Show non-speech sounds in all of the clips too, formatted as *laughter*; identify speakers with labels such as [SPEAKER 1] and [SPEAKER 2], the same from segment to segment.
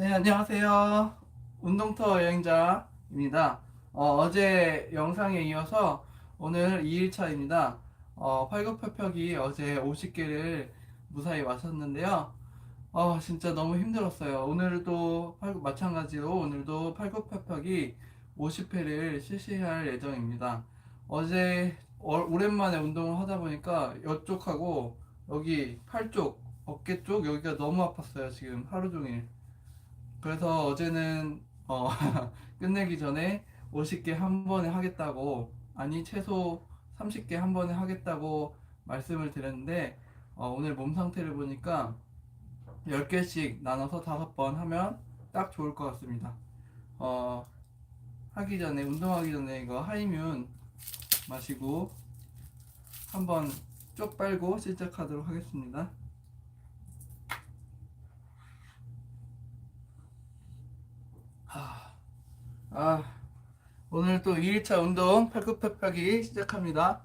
[SPEAKER 1] 네, 안녕하세요. 운동터 여행자입니다. 어, 제 영상에 이어서 오늘 2일차입니다. 어, 팔굽혀펴기 어제 50개를 무사히 마쳤는데요. 어, 진짜 너무 힘들었어요. 오늘도 팔굽, 마찬가지로 오늘도 팔굽혀펴기 50회를 실시할 예정입니다. 어제 어- 오랜만에 운동을 하다 보니까 이쪽하고 여기 팔 쪽, 어깨 쪽 여기가 너무 아팠어요. 지금 하루 종일. 그래서 어제는 어, *laughs* 끝내기 전에 50개 한 번에 하겠다고 아니 최소 30개 한 번에 하겠다고 말씀을 드렸는데 어, 오늘 몸 상태를 보니까 10개씩 나눠서 5번 하면 딱 좋을 것 같습니다. 어, 하기 전에 운동하기 전에 이거 하이뮨 마시고 한번 쪽 빨고 시작하도록 하겠습니다. 아, 오늘 또 2일차 운동 팔굽혀펴기 시작합니다.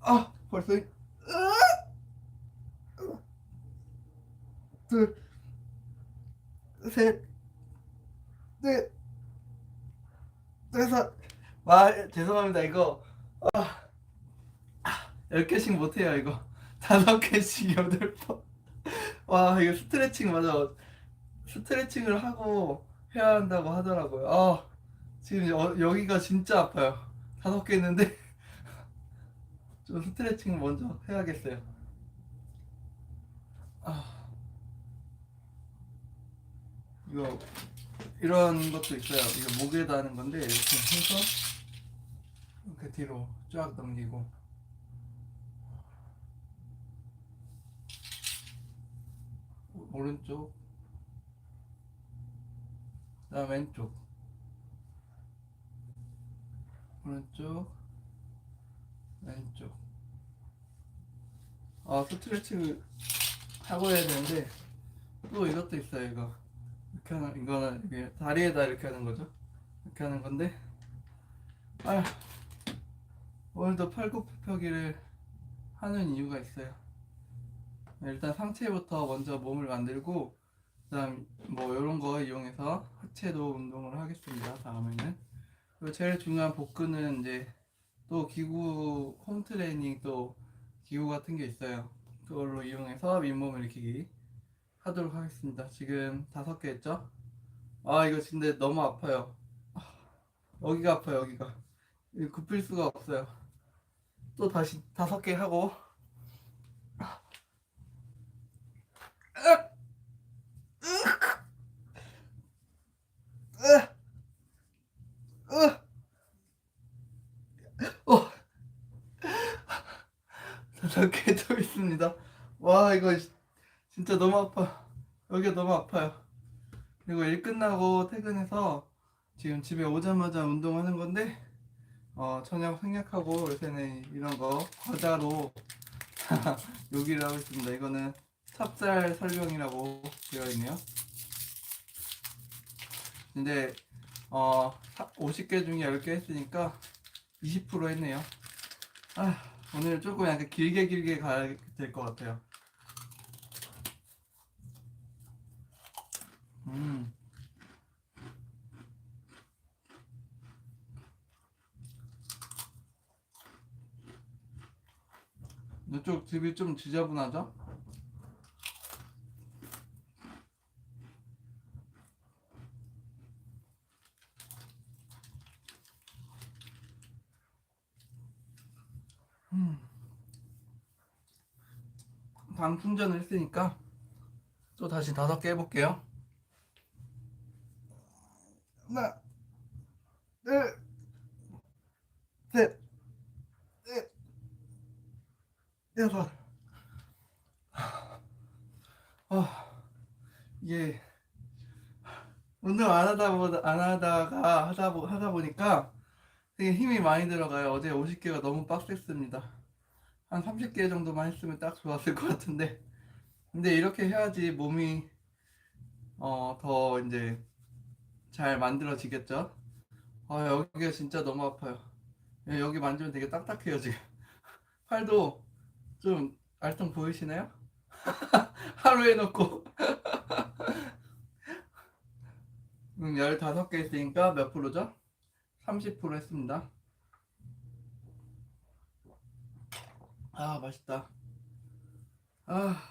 [SPEAKER 1] 아, 벌써 이- 으아! 둘, 셋, 넷, 다섯. 와, 죄송합니다. 이거 아, 10개씩 못해요, 이거. *laughs* 5개씩 8번. 와, 이거 스트레칭 맞아. 스트레칭을 하고 해야 한다고 하더라고요. 아, 지금 여, 여기가 진짜 아파요. 다섯 개 했는데 *laughs* 좀 스트레칭 먼저 해야겠어요. 아, 이거 이런 것도 있어요. 이거 목에다 하는 건데 이렇게 해서 이렇게 뒤로 쫙 넘기고 오- 오른쪽 그다음 왼쪽 오른쪽 왼쪽. 아 스트레칭을 하고 해야 되는데 또 이것도 있어요 이거. 이렇게 하는 이거는 이게 다리에다 이렇게 하는 거죠? 이렇게 하는 건데. 아 오늘도 팔굽혀펴기를 하는 이유가 있어요. 일단 상체부터 먼저 몸을 만들고 그다음 뭐 이런 거 이용해서 하체도 운동을 하겠습니다. 다음에는 그리고 제일 중요한 복근은 이제 또 기구 홈 트레이닝 또 기구 같은 게 있어요. 그걸로 이용해서 윗몸 일으키기 하도록 하겠습니다. 지금 다섯 개 했죠? 아 이거 근데 너무 아파요. 아, 여기가 아파요 여기가 굽힐 수가 없어요. 또 다시 다섯 개 하고 어. 다섯 개도 있습니다. 와 이거 진짜 너무 아파. 여기가 너무 아파요. 그리고 일 끝나고 퇴근해서 지금 집에 오자마자 운동하는 건데 어, 저녁 생략하고 요새는 이런 거 과자로 *laughs* 요기를 하고 있습니다. 이거는 찹쌀 설명이라고 되어 있네요. 근데 어 50개 중에 10개 했으니까 20% 했네요. 아, 오늘 조금 약간 길게 길게 가야 될 것 같아요. 음. 이쪽 집이 좀 지저분하죠? 음. 방 충전을 했으니까 또 다시 다섯 개 해볼게요. 하나, 둘, 셋, 넷, 여섯. 아, 이게 운동 안 하다 보다 안 하다가 하다 보 하다 보니까 되게 힘이 많이 들어가요. 어제 50개가 너무 빡셌습니다. 한 30개 정도만 했으면 딱 좋았을 것 같은데. 근데 이렇게 해야지 몸이 어, 더 이제 잘 만들어지겠죠? 아, 여기가 진짜 너무 아파요. 예, 여기 만지면 되게 딱딱해요, 지금. *laughs* 팔도 좀 알통 보이시나요? *laughs* 하루 해놓고 *laughs* 음, 15개 있으니까 몇 프로죠? 30% 했습니다. 아, 맛있다. 아,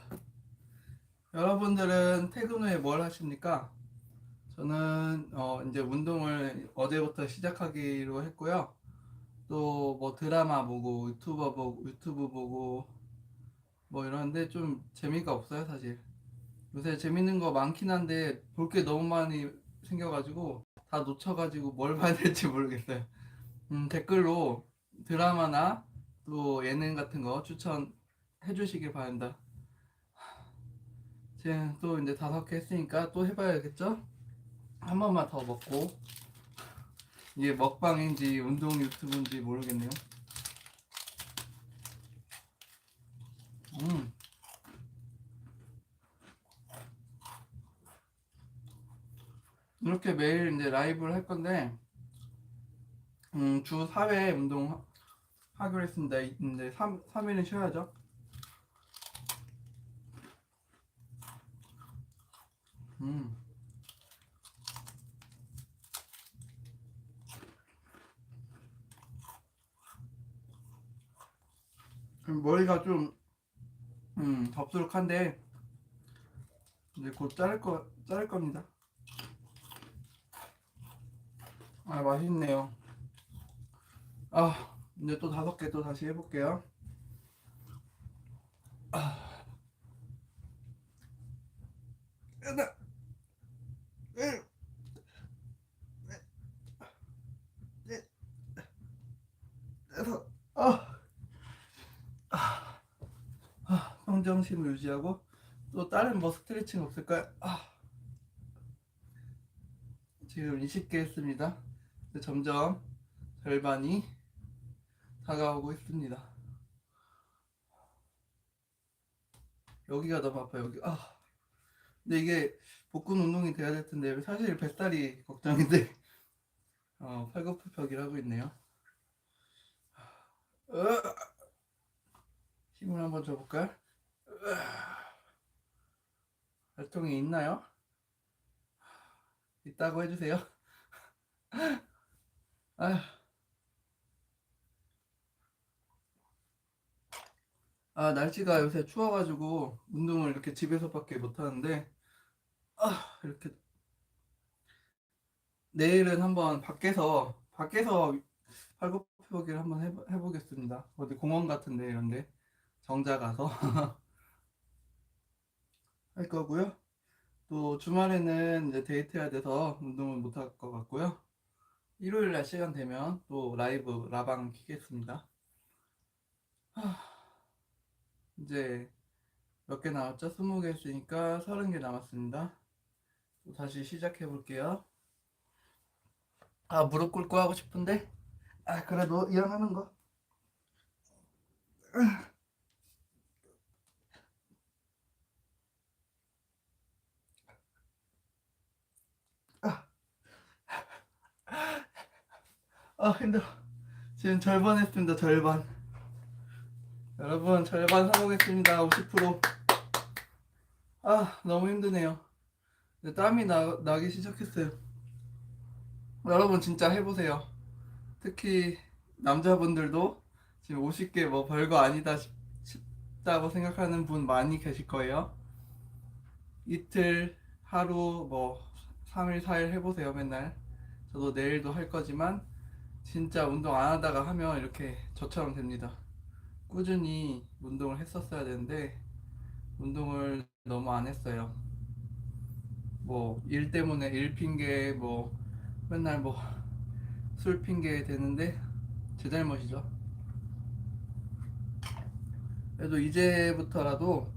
[SPEAKER 1] 여러분들은 퇴근 후에 뭘 하십니까? 저는 어, 이제 운동을 어제부터 시작하기로 했고요. 또 뭐 드라마 보고 유튜버 보고 유튜브 보고 뭐 이러는데 좀 재미가 없어요, 사실. 요새 재밌는 거 많긴 한데 볼 게 너무 많이 생겨가지고 다 놓쳐가지고 뭘 봐야 될지 모르겠어요. 음, 댓글로 드라마나 또 예능 같은 거 추천해 주시길 바란다. 지금 또 이제 다섯 개 했으니까 또 해봐야겠죠? 한 번만 더 먹고 이게 먹방인지 운동 유튜브인지 모르겠네요. 음. 이렇게 매일 이제 라이브를 할 건데, 음, 주 4회 운동 하- 하기로 했습니다. 이제 3, 삼일은 쉬어야죠. 음. 그럼 머리가 좀, 음, 덥수룩한데, 이제 곧 자를 거, 자를 겁니다. 아, 맛있네요. 아, 이제 또 다섯 개 또 다시 해볼게요. 아. 하나, 둘, 넷, 넷, 다섯, 아, 아, 아, 평정심을 유지하고 또 다른 뭐 스트레칭 없을까요? 아, 지금 20개 했습니다. 점점 절반이 다가오고 있습니다. 여기가 너무 아파요. 여기. 아. 근데 이게 복근 운동이 돼야 될 텐데 사실 뱃살이 걱정인데 어, 팔굽혀펴기를 하고 있네요. 으아. 힘을 한번 줘볼까요? 활동이 있나요? 있다고 해주세요. *laughs* 아휴. 아, 날씨가 요새 추워가지고 운동을 이렇게 집에서밖에 못 하는데, 아, 이렇게 내일은 한번 밖에서, 밖에서 팔굽혀펴기를 한번 해보, 해보겠습니다. 어디 공원 같은데 이런데 정자 가서 *laughs* 할 거고요. 또 주말에는 이제 데이트해야 돼서 운동을 못 할 것 같고요. 일요일 날 시간 되면 또 라이브 라방 키겠습니다. 하, 이제 몇 개 남았죠? 20개 했으니까 30개 남았습니다. 또 다시 시작해 볼게요. 아, 무릎 꿇고 하고 싶은데? 아, 그래도 일어나는 거. 아, 힘들어. 지금 절반 했습니다, 절반. 여러분, 절반 성공했습니다. 50%. 아, 너무 힘드네요. 땀이 나, 나기 시작했어요. 여러분, 진짜 해보세요. 특히 남자분들도 지금 50개 뭐 별거 아니다 싶, 싶다고 생각하는 분 많이 계실 거예요. 이틀, 하루, 뭐 3일, 4일 해보세요, 맨날. 저도 내일도 할 거지만 진짜 운동 안 하다가 하면 이렇게 저처럼 됩니다. 꾸준히 운동을 했었어야 되는데 운동을 너무 안 했어요. 뭐 일 때문에 일 핑계 뭐 맨날 뭐 술 핑계 되는데 제 잘못이죠. 그래도 이제부터라도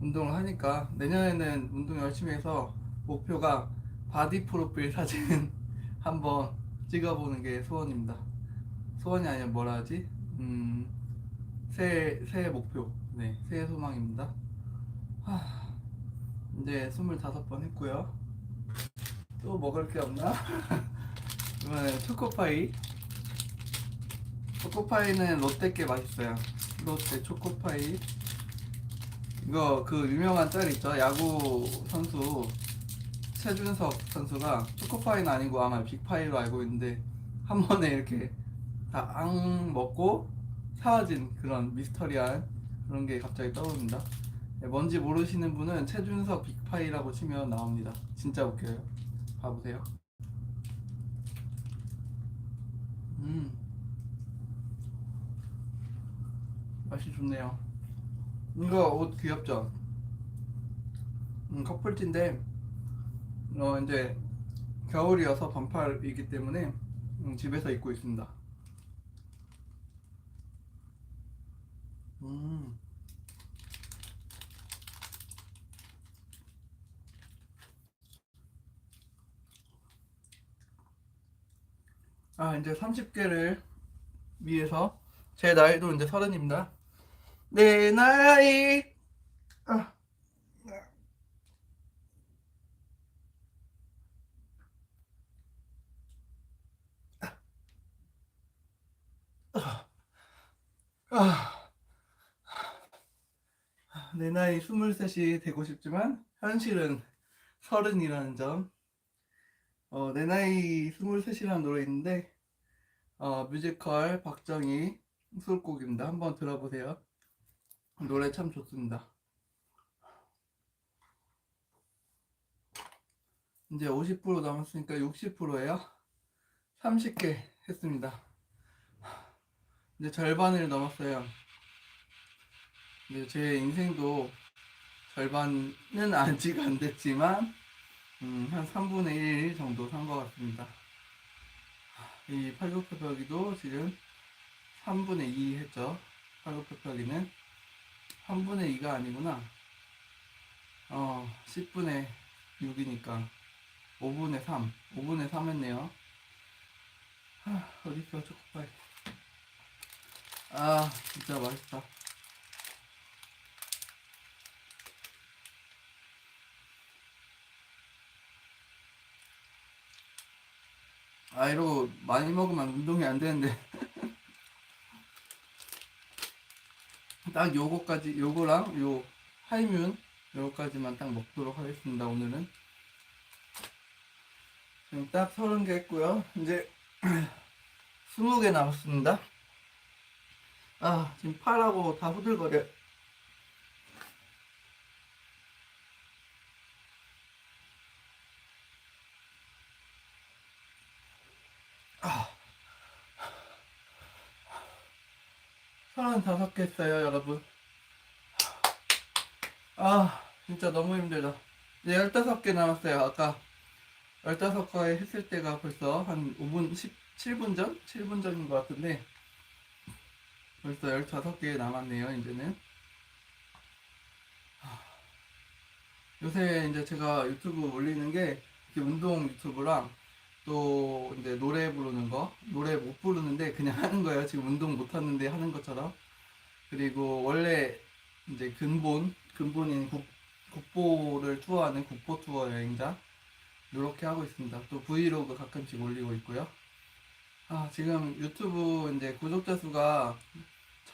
[SPEAKER 1] 운동을 하니까 내년에는 운동 열심히 해서 목표가 바디 프로필 사진 *laughs* 한번 찍어보는 게 소원입니다. 소원이 아니라 뭐라 하지? 음, 새해, 새해 목표. 네, 새해 소망입니다. 하, 이제 25번 했고요. 또 먹을 게 없나? *laughs* 이번에 초코파이. 초코파이는 롯데께 맛있어요. 롯데 초코파이. 이거 그 유명한 짤 있죠? 야구 선수 최준석 선수가 초코파이는 아니고 아마 빅파이로 알고 있는데 한 번에 이렇게 다 앙 먹고 사라진 그런 미스터리한 그런 게 갑자기 떠오릅니다. 네, 뭔지 모르시는 분은 최준석 빅파이라고 치면 나옵니다. 진짜 웃겨요. 봐보세요. 음. 맛이 좋네요. 이거 옷 귀엽죠? 음, 커플티인데, 어, 이제 겨울이어서 반팔이기 때문에 음, 집에서 입고 있습니다. 음. 아, 이제 30개를 위해서 제 나이도 이제 서른입니다. 내 나이 아. 아. 내 나이 23이 되고 싶지만 현실은 서른이라는 점. 어, 내 나이 23이라는 노래 있는데 어, 뮤지컬 박정희 수록곡입니다. 한번 들어보세요. 노래 참 좋습니다. 이제 50% 남았으니까 60%예요. 30개 했습니다. 이제 절반을 넘었어요. 이제 제 인생도 절반은 *laughs* 아직 안 됐지만 음, 한 3분의 1 정도 산 것 같습니다. 이 팔굽혀펴기도 지금 3분의 2 했죠. 팔굽혀펴기는 3분의 2가 아니구나. 어, 10분의 6이니까 5분의 3. 5분의 3 했네요. 하, 어딨어, 초코파이. 아, 진짜 맛있다. 아, 이러고 많이 먹으면 운동이 안 되는데. *laughs* 딱 요거까지, 요거랑 요 하이뮨, 요거까지만 딱 먹도록 하겠습니다, 오늘은. 지금 딱 30개 했고요. 이제 *clears throat* 20개 남았습니다. 아, 지금 팔하고 다 후들거려. 아. 35개 했어요, 여러분. 아, 진짜 너무 힘들다. 이제 15개 남았어요. 아까 15개 했을 때가 벌써 한 5분, 17분 전? 7분 전인 것 같은데, 벌써 15개 남았네요, 이제는. 하, 요새 이제 제가 유튜브 올리는 게 운동 유튜브랑 또 이제 노래 부르는 거, 노래 못 부르는데 그냥 *laughs* 하는 거예요. 지금 운동 못 하는데 하는 것처럼. 그리고 원래 이제 근본, 근본인 국, 국보를 투어하는 국보 투어 여행자. 이렇게 하고 있습니다. 또 브이로그 가끔씩 올리고 있고요. 아, 지금 유튜브 이제 구독자 수가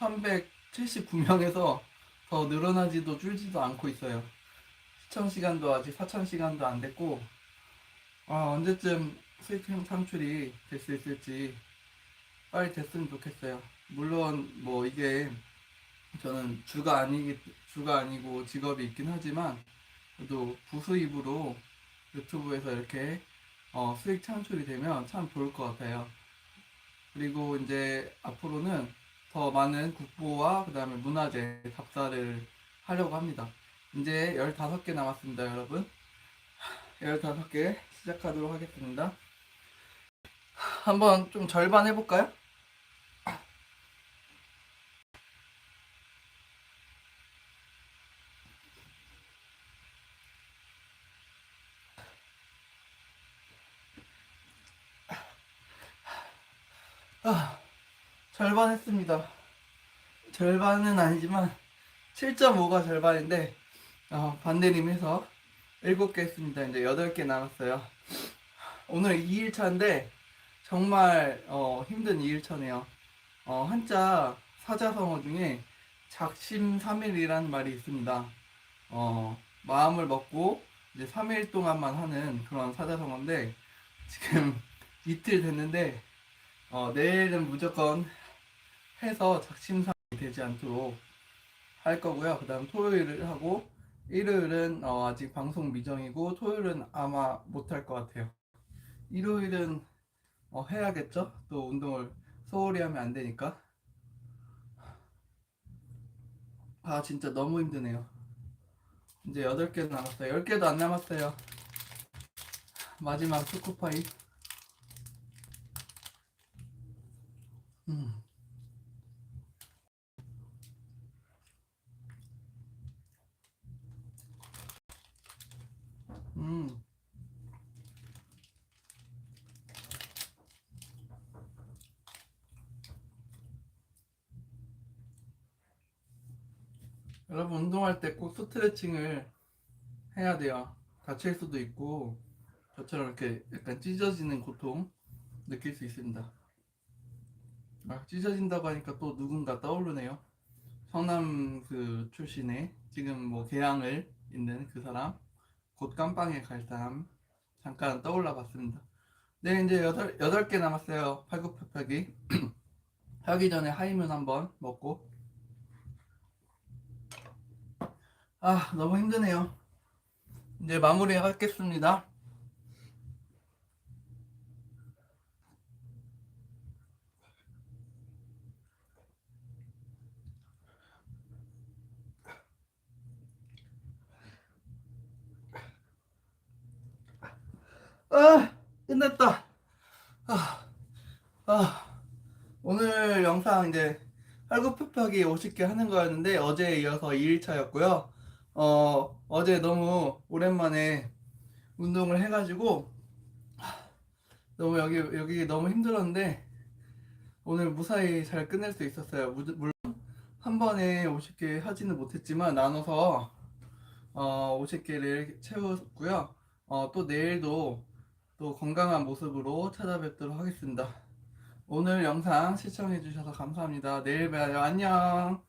[SPEAKER 1] 1179명에서 더 늘어나지도 줄지도 않고 있어요. 시청 시간도 아직 4천 시간도 안 됐고, 아, 언제쯤 수익 창출이 될 수 있을지 빨리 됐으면 좋겠어요. 물론 뭐 이게 저는 주가 아니기 주가 아니고 직업이 있긴 하지만 그래도 부수입으로 유튜브에서 이렇게 어, 수익 창출이 되면 참 좋을 것 같아요. 그리고 이제 앞으로는 더 많은 국보와 그 다음에 문화재 답사를 하려고 합니다. 이제 15개 남았습니다, 여러분. 15개 시작하도록 하겠습니다. 한번 좀 절반 해볼까요? 아, 절반 했습니다. 절반은 아니지만 7.5가 절반인데 어, 반대님 해서 7개 했습니다. 이제 8개 남았어요. 오늘 2일차인데 정말 어, 힘든 2일차네요. 어, 한자 사자성어 중에 작심삼일이라는 말이 있습니다. 어, 마음을 먹고 이제 3일 동안만 하는 그런 사자성어인데 지금 *laughs* 이틀 됐는데 어, 내일은 무조건 해서 작심삼일이 되지 않도록 할 거고요. 그 다음 토요일을 하고 일요일은 어, 아직 방송 미정이고 토요일은 아마 못할 것 같아요. 일요일은 어, 해야겠죠? 또 운동을 소홀히 하면 안 되니까. 아 진짜 너무 힘드네요. 이제 8개 남았어요. 10개도 안 남았어요. 마지막 초코파이. 음. 음. 여러분 운동할 때 꼭 스트레칭을 해야 돼요. 다칠 수도 있고 저처럼 이렇게 약간 찢어지는 고통 느낄 수 있습니다. 아, 찢어진다고 하니까 또 누군가 떠오르네요. 성남 그 출신의 지금 뭐 개항을 있는 그 사람 곧 깜빵에 갈 사람 잠깐 떠올라 봤습니다. 네 이제 여덟 여덟 개 남았어요. 팔굽혀펴기 *clears throat* 하기 전에 하이문 한번 먹고 아 너무 힘드네요. 이제 마무리 하겠습니다. 아 끝났다. 아, 아 영상 이제 팔굽혀펴기 50개 하는 거였는데 어제에 이어서 2일차였고요. 어 어제 너무 오랜만에 운동을 해가지고 너무 여기 여기 너무 힘들었는데 오늘 무사히 잘 끝낼 수 있었어요. 무- 물론 한 번에 50개 하지는 못했지만 나눠서 어 50개를 채웠고요. 어 또 내일도 또 건강한 모습으로 찾아뵙도록 하겠습니다. 오늘 영상 시청해주셔서 감사합니다. 내일 봬요. 안녕.